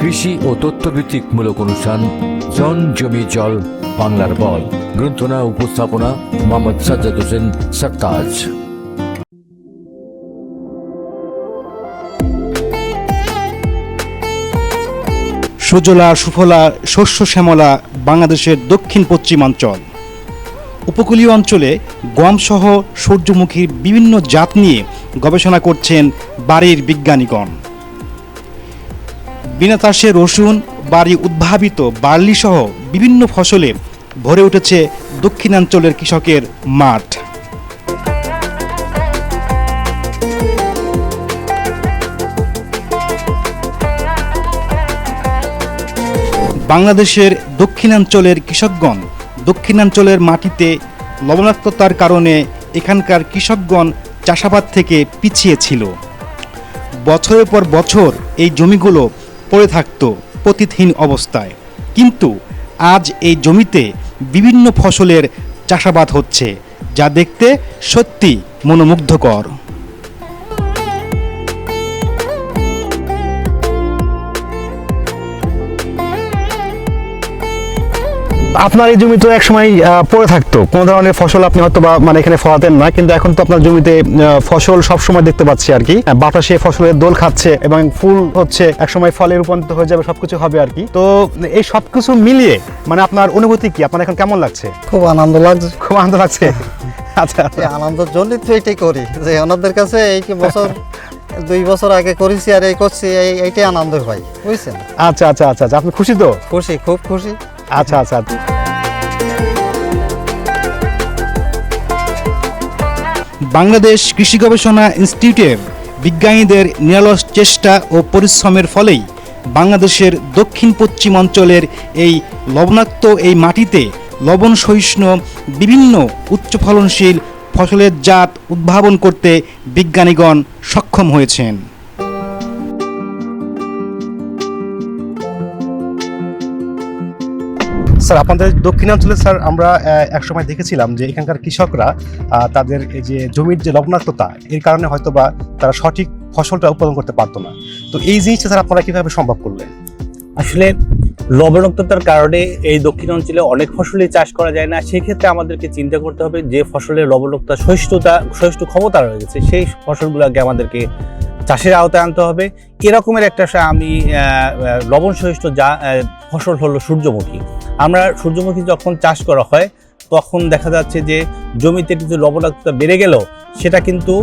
কৃষি ও তথ্যভিত্তিক মূলক অনুষ্ঠান জন জমি জল বাংলার বল। গ্রন্থনা, উপস্থাপনা, মোহাম্মদ সাজ্জাদ হোসেন সরতাজ সুজলা, সুফলা, শস্য শ্যামলা বাংলাদেশের দক্ষিণ পশ্চিমাঞ্চল। উপকূলীয় অঞ্চলে গমসহ সূর্যমুখীর বিভিন্ন জাত নিয়ে গবেষণা করছেন বাড়ির বিজ্ঞানীগণ। বিনা চাষে রসুন, বাড়ি উদ্ভাবিত বার্লি সহ বিভিন্ন ফসলে ভরে উঠেছে দক্ষিণাঞ্চলের কৃষকের মাঠ। বাংলাদেশের দক্ষিণাঞ্চলের কৃষকগণ দক্ষিণাঞ্চলের মাটিতে লবণাক্ততার কারণে এখানকার কৃষকগণ চাষাবাদ থেকে পিছিয়ে ছিল। বছরের পর বছর এই জমিগুলো পড়ে থাকত পতিতহীন অবস্থায়। কিন্তু আজ এই জমিতে বিভিন্ন ফসলের চাষাবাদ হচ্ছে, যা দেখতে সত্যি মনোমুগ্ধকর। আপনার এই জমি তো একসময় পড়ে থাকতো। কোনো ধরনের ফসল আপনি হয়তো বা মানে এখানে ফলাতেন না কিন্তু এখন তো আপনার জমিতে ফসল সব সময় দেখতে পাচ্ছি আর কি। বাতাসে ফসলের দোল খাচ্ছে এবং ফুল হচ্ছে একসময় ফলে রূপান্তরিত হয়ে যাবে সবকিছু হবে আর কি। তো এই সবকিছু মিলিয়ে মানে আপনার অনুভূতি কি? আপনার এখন কেমন লাগছে? খুব আনন্দ লাগছে। খুব আনন্দ লাগছে? আচ্ছা। আনন্দের জন্যই তো এটাই করি যে ওনাদের কাছে এই কি বছর দুই বছর আগে করেছি আর এই করছি এই এইটাই আনন্দ হয় বুঝছেন? আচ্ছা আচ্ছা আচ্ছা আচ্ছা। আপনি খুশি তো? খুশি খুব খুশি। আচ্ছা আচ্ছা। বাংলাদেশ কৃষি গবেষণা ইনস্টিটিউটের বিজ্ঞানীদের নিরলস চেষ্টা ও পরিশ্রমের ফলেই বাংলাদেশের দক্ষিণ পশ্চিম অঞ্চলের এই লবণাক্ত এই মাটিতে লবণ সহিষ্ণু বিভিন্ন উচ্চ ফলনশীল ফসলের জাত উদ্ভাবন করতে বিজ্ঞানীগণ সক্ষম হয়েছেন। স্যার, আপনাদের দক্ষিণাঞ্চলে স্যার, আমরা একসময় দেখেছিলাম যে এখানকার কৃষকরা তাদের এই যে জমির যে লবণাক্ততা, এর কারণে হয়তো বা তারা সঠিক ফসলটা উৎপাদন করতে পারতো না। তো এই জিনিসটা স্যার, আপনারা কীভাবে সম্ভব করলেন? আসলে লবণাক্ততার কারণে এই দক্ষিণ অঞ্চলে অনেক ফসলই চাষ করা যায় না। সেক্ষেত্রে আমাদেরকে চিন্তা করতে হবে যে ফসলের লবণাক্ততা, সহিষ্ণুতা, সহিষ্ণু ক্ষমতা রয়েছে সেই ফসলগুলোকে আমাদেরকে চাষের আওতায় আনতে হবে। এরকমের একটা, আমি লবণ সহিষ্ণু যা ফসল হলো সূর্যমুখী। আমরা সূর্যমুখী যখন চাষ করা হয়, তখন দেখা যাচ্ছে যে জমিতে কিছু লবণাক্ততা বেড়ে গেলেও সেটা কিন্তু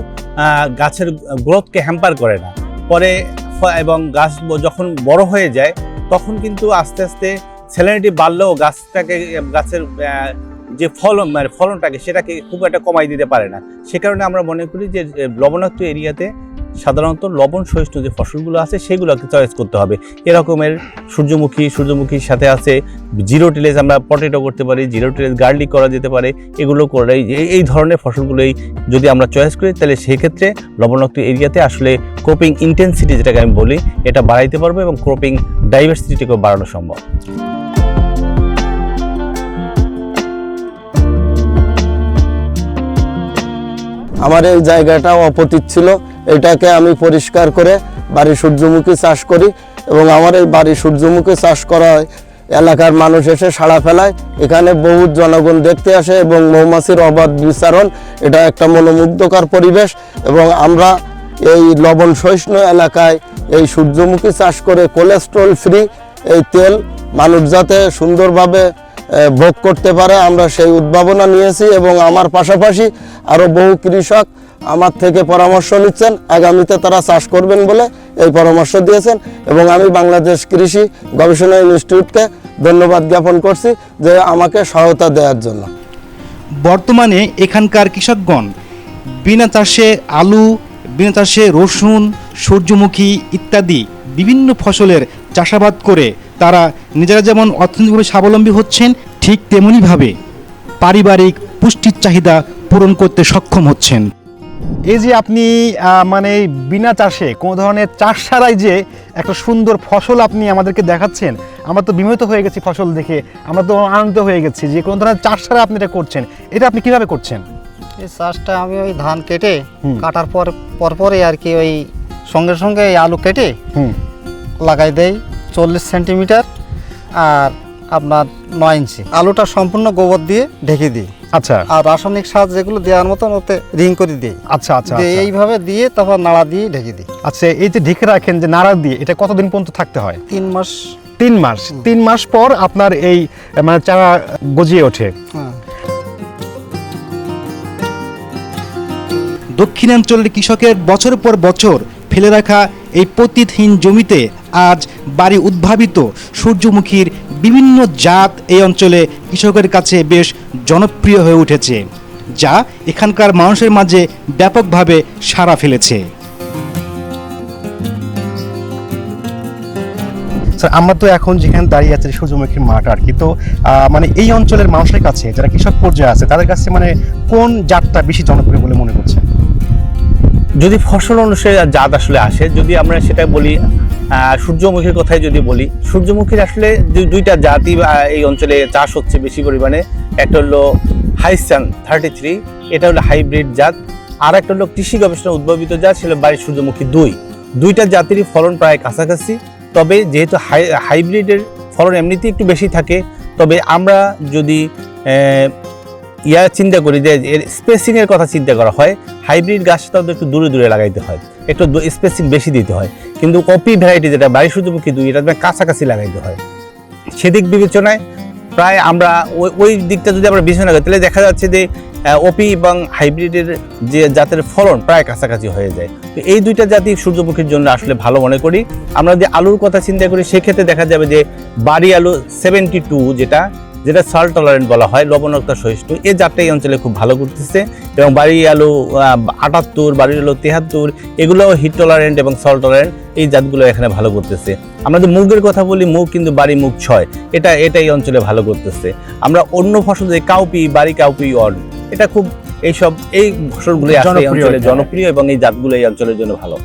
গাছের গ্রোথকে হ্যাম্পার করে না। পরে এবং গাছ যখন বড় হয়ে যায়, তখন কিন্তু আস্তে আস্তে স্যালারিটি বাড়লেও গাছটাকে, গাছের যে ফলন মানে ফলনটাকে সেটাকে খুব একটা কমাই দিতে পারে না। সে কারণে আমরা মনে করি যে লবণাক্ত এরিয়াতে সাধারণত লবণ সহিষ্ণু যে ফসলগুলো আছে সেগুলোকে চয়েস করতে হবে। এরকমের সূর্যমুখী, সূর্যমুখীর সাথে আছে জিরো টিলেজ আমরা পটেটো করতে পারি, জিরো টিলেজ গার্লিক করা যেতে পারে, এগুলো করে এই- এই ধরনের ফসলগুলোই যদি আমরা চয়েস করি, তাহলে সেক্ষেত্রে লবণাক্ত এরিয়াতে আসলে ক্রপিং ইন্টেন্সিটি যেটাকে আমি বলি, এটা বাড়াইতে পারব এবং ক্রপিং ডাইভার্সিটিকেও বাড়ানো সম্ভব। আমার এই জায়গাটা অপতিত ছিল। এটাকে আমি পরিষ্কার করে বাড়ি সূর্যমুখী চাষ করি এবং আমার এই বাড়ি সূর্যমুখী চাষ করায় এলাকার মানুষ এসে সাড়া ফেলায়। এখানে বহু জনগণ দেখতে আসে এবং মৌমাছির অবাধ বিচরণ, এটা একটা মনোমুগ্ধকর পরিবেশ এবং আমরা এই লবণ সহিষ্ণু এলাকায় এই সূর্যমুখী চাষ করে কোলেস্ট্রল ফ্রি এই তেল মানুষ যাতে সুন্দরভাবে ভোগ করতে পারে, আমরা সেই উদ্ভাবনা নিয়েছি এবং আমার পাশাপাশি আরও বহু কৃষক আমার থেকে পরামর্শ নিচ্ছেন। আগামীতে তারা চাষ করবেন বলে এই পরামর্শ দিয়েছেন এবং আমি বাংলাদেশ কৃষি গবেষণা ইনস্টিটিউটকে ধন্যবাদ জ্ঞাপন করছি যে আমাকে সহায়তা দেওয়ার জন্য। বর্তমানে এখানকার কৃষকগণ বিনা চাষে আলু, বিনা চাষে রসুন, সূর্যমুখী ইত্যাদি বিভিন্ন ফসলের চাষাবাদ করে তারা নিজেরা যেমন অর্থনৈতিকভাবে স্বাবলম্বী হচ্ছেন ঠিক তেমনিভাবে পারিবারিক পুষ্টির চাহিদা পূরণ করতে সক্ষম হচ্ছেন। এই যে আপনি মানে বিনা চাষে কোনো ধরনের চাষ ছাড়াই যে একটা সুন্দর ফসল আপনি আমাদেরকে দেখাচ্ছেন আমরা তো বিমোহিত হয়ে গেছি ফসল দেখে আমরা তো আনন্দিত হয়ে গেছি যে কোনো ধরনের চাষ ছাড়া আপনি এটা করছেন এটা আপনি কীভাবে করছেন? এই চাষটা আমি ওই ধান কেটে কাটার পর পরপরই আর কি ওই সঙ্গে সঙ্গে এই আলু কেটে লাগাই দেই। চল্লিশ সেন্টিমিটার আর আপনার নয় ইঞ্চি। আলুটা সম্পূর্ণ গোবর দিয়ে ঢেকে দিই। আচ্ছা। আর রাসায়নিক সার যেগুলো দেওয়ার মতন ওতে রিং করে দিই। আচ্ছা আচ্ছা আচ্ছা। এইভাবে দিয়ে তারপর নাড়া দিয়ে ঢেকে দিই। আচ্ছা এই যে ঢেকে রাখেন যে নাড়া দিয়ে এটা কতদিন পর্যন্ত থাকতে হয়? তিন মাস। তিন মাস। তিন মাস পর আপনার এই মানে চারা গজিয়ে ওঠে। হ্যাঁ। দক্ষিণাঞ্চলের কৃষকের বছর পর বছর ফেলে রাখা এই পতিতহীন জমিতে আজ বাড়ি উদ্ভাবিত। সূর্যমুখীর বিভিন্ন জাত এই অঞ্চলে কৃষকের কাছে বেশ জনপ্রিয় হয়ে উঠেছে, যা এখানকার মানুষের মাঝে ব্যাপকভাবে সাড়া ফেলেছে। স্যার, আমরা তো এখন যেখানে দাঁড়িয়ে আছে, সূর্যমুখীর মাঠ আর কি। তো মানে এই অঞ্চলের মানুষের কাছে, যারা কৃষক পর্যায়ে আছে, তাদের কাছে মানে কোন জাতটা বেশি জনপ্রিয় বলে মনে করছে যদি ফসল অনুসারে জাত আসলে আসে, যদি আমরা সেটা বলি সূর্যমুখীর কথাই যদি বলি, সূর্যমুখীর আসলে দুইটা জাতি এই অঞ্চলে চাষ হচ্ছে বেশি পরিমাণে। একটা হলো হাইসান থার্টি থ্রি এটা হলো হাইব্রিড জাত। আর একটা হলো কৃষি গবেষণা উদ্ভাবিত জাত, সেটা বাড়ির সূর্যমুখী দুই। দুইটা জাতিরই ফলন প্রায় কাছাকাছি। তবে যেহেতু হাই হাইব্রিডের ফলন এমনিতেই একটু বেশি থাকে, তবে আমরা যদি ইয়া চিন্তা করি যে, এর স্পেসিং এর কথা চিন্তা করা হয় হাইব্রিড গাছটা তো একটু দূরে দূরে লাগাইতে হয়, একটু স্পেসিং বেশি দিতে হয়। কিন্তু কপি ভ্যারাইটি যেটা বাড়ি সূর্যমুখী দুই এটা কাছাকাছি লাগাইতে হয়। সেদিক বিবেচনায় প্রায় আমরা ওই ওই দিকটা যদি আমরা বিবেচনা করি, তাহলে দেখা যাচ্ছে যে ওপি এবং হাইব্রিডের যে জাতের ফলন প্রায় কাছাকাছি হয়ে যায়। তো এই দুইটা জাতি সূর্যমুখীর জন্য আসলে ভালো মনে করি। আমরা যদি আলুর কথা চিন্তা করি, সেক্ষেত্রে দেখা যাবে যে বাড়ি আলু সেভেন্টি টু যেটা যেটা সল্ট টলারেন্ট বলা হয় লবণাক্ত সহিষ্ণু এই জাতটা এই অঞ্চলে খুব ভালো করতেছে এবং বাড়ি আলু আটাত্তর বাড়ির আলু তেহাত্তর এগুলো হিট টলারেন্ট এবং সল্ট টলারেন্ট এই জাতগুলো এখানে ভালো করতেছে আমরা যদি মুগের কথা বলি মুগ কিন্তু বাড়ি মুগ ছয়। এটা এটা এই অঞ্চলে ভালো করতেছে আমরা অন্য ফসল যে কাউপি বাড়ি কাউপি অন এটা খুব এইসব এই ফসলগুলো আসলে এই জনপ্রিয় অঞ্চলে জনপ্রিয় এবং এই জাতগুলো এই অঞ্চলের জন্য ভালো।